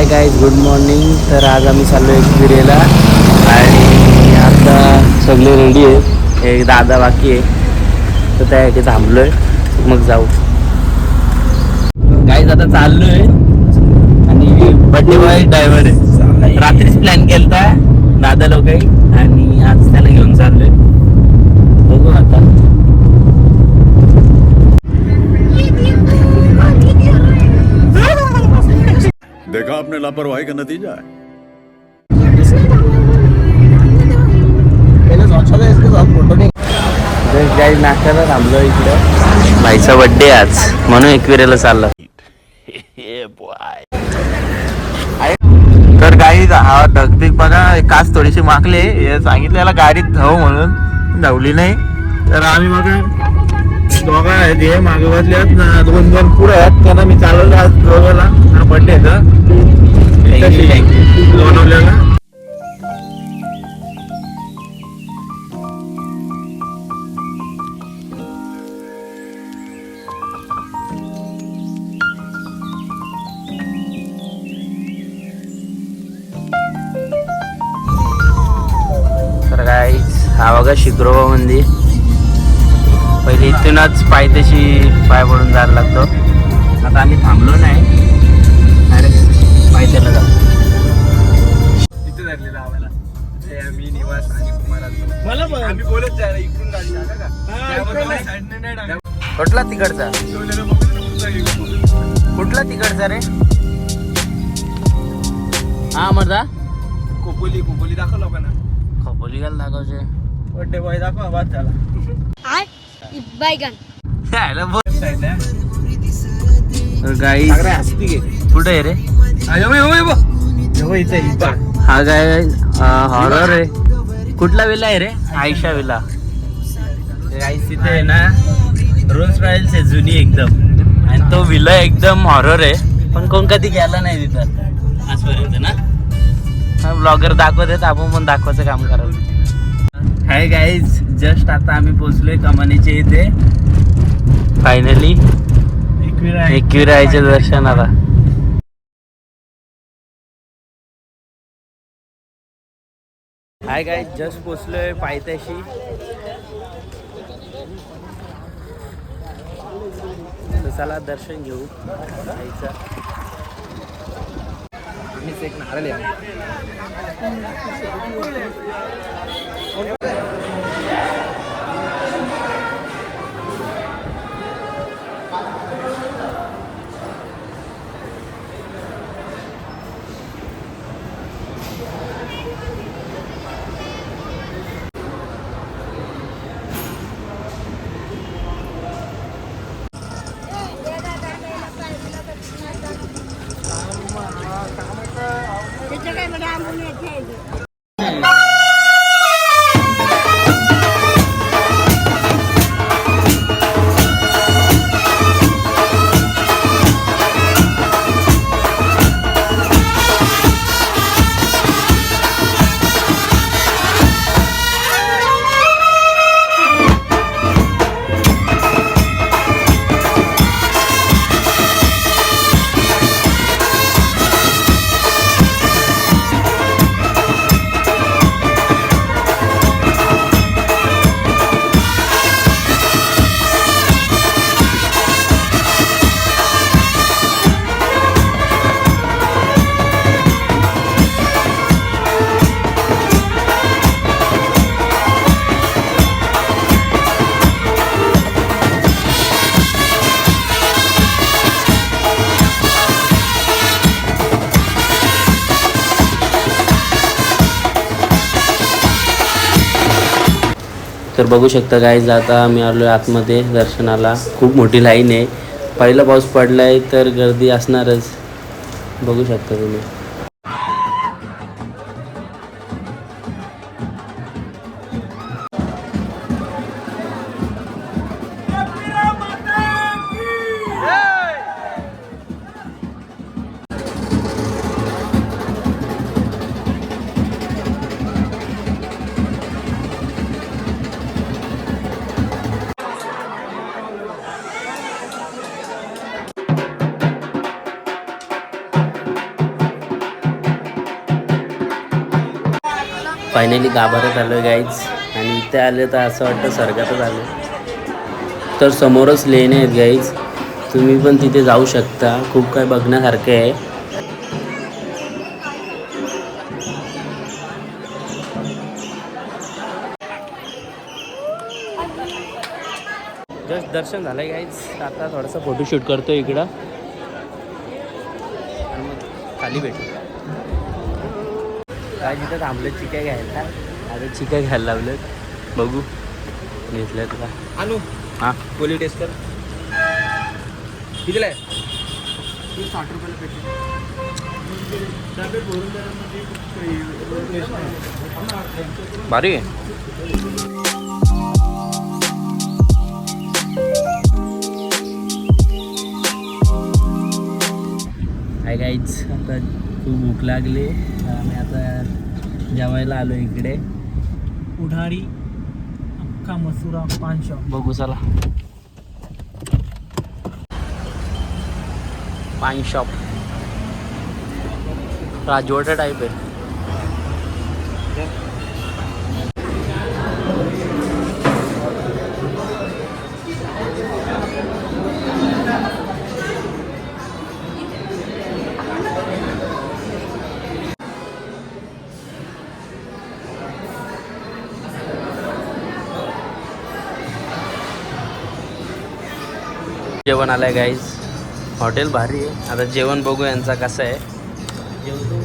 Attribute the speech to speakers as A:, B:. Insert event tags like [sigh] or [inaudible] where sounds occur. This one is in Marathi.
A: हाय गाईज गुड मॉर्निंग तर आज आम्ही चाललो एकविरेला आणि आता सगळे रेडी आहे एक दादा बाकी आहे. तर त्यासाठी थांबलो आहे मग जाऊ. गाईज आता चाललो आहे आणि बड्डे बॉय ड्रायव्हर आहे. रात्रीच प्लॅन केलता दादा लोक आणि आज त्याला घेऊन चाललोय. बघू आता.
B: आपने लापरवाही का नतीजा है।
A: नाश्त्याला थांबलो इकडं। भाईचा बड्डे आज. म्हणून एकविरेला चाललं.
C: तर काही हा ढगबिग बघा काच थोडीशी मागले. हे सांगितलं याला गाडीत धाव म्हणून. धावली नाही. तर आम्ही बघा दोघा आहेत हे मागे बसले आहेत ना दोन दोन पुढे आहेत. त्यांना मी चालवलं आज दोघाला. हा बड्डे बनवलेला
A: तर काय हा बघा शिक्रोबा मंदिर पहिले इथूनच पायथ्याशी पाय पडून जायला लागतो. आता आम्ही थांबलो नाही. पायथ्याला जातो
C: इथे धरलेला आम्हाला. मी निवास आणि कुमार. मला आम्ही बोलत जायला इकडून गाडी.
A: कुठला तिकडचा. कुठला तिकडचा रे? हा मर्दा.
C: कोपोली कोपोली दाखव लोकांना.
A: खपोली घाल दाखवचे
C: बड्डे बॉय दाखवा बाद झाला. [laughs]
A: बोल.
C: साईडला
A: गाई कुठे आहे रे? हा काय हॉरर आहे. कुठला विला आहे रे? आयशा विला तिथे आहे ना रोल्स रॉयल्स आहे जुनी एकदम. आणि तो विला एकदम हॉरर आहे. पण कोण कधी गेला नाही तिथं. आजपर्यंत ना? ब्लॉगर दाखवत आहेत आपण पण दाखवायचं काम करावं. हाय गाईज जस्ट आता आम्ही पोहोचलोय कमानीच्या इथे. फायनली एकविरायच्या दर्शनाला. हाय गाय जस्ट पोचलोय पायथ्याशी. चला दर्शन घेऊ. जायचं.
C: आम्हीच एक नारळ आहे
A: तर बघू शकता गाईज आता आम्ही आलो आहे आतमध्ये दर्शनाला. खूप मोठी लाईन आहे. पहिला पाऊस पडला आहे तर गर्दी असणारच. बघू शकता तुम्ही. फायनली गाभाऱ्यात आलो आहे गाईज आणि इथे आले तर असं वाटतं स्वर्गातच आलो. तर समोरच लेणे आहेत गाईज तुम्ही पण तिथे जाऊ शकता. खूप काय बघण्यासारखे आहे. जस्ट दर्शन झालं गाईज आता थोडासा फोटोशूट करतो इकडं. आणि मग खाली भेटू. काय तिथं थांबलं चिक्या घ्यायला. आता चिक्या घ्यायला लावलं बघू. घेतल्यात का?
C: आणू
A: हां?
C: पोली टेस्ट कर कितीला आहे? साठ रुपयाला पेटी
A: भारी आहे. हाय गाईज आता खूप भूक लागली. आम्ही आता जेवायला आलो इकडे.
D: उढारी अख्खा मसुरा शॉप
A: बघू चला. पान शॉप राजवाडा टाईप आहे. जेवण आलंय गाईज हॉटेल भारी आहे. आता जेवण बघू यांचा कसं आहे. जेवतो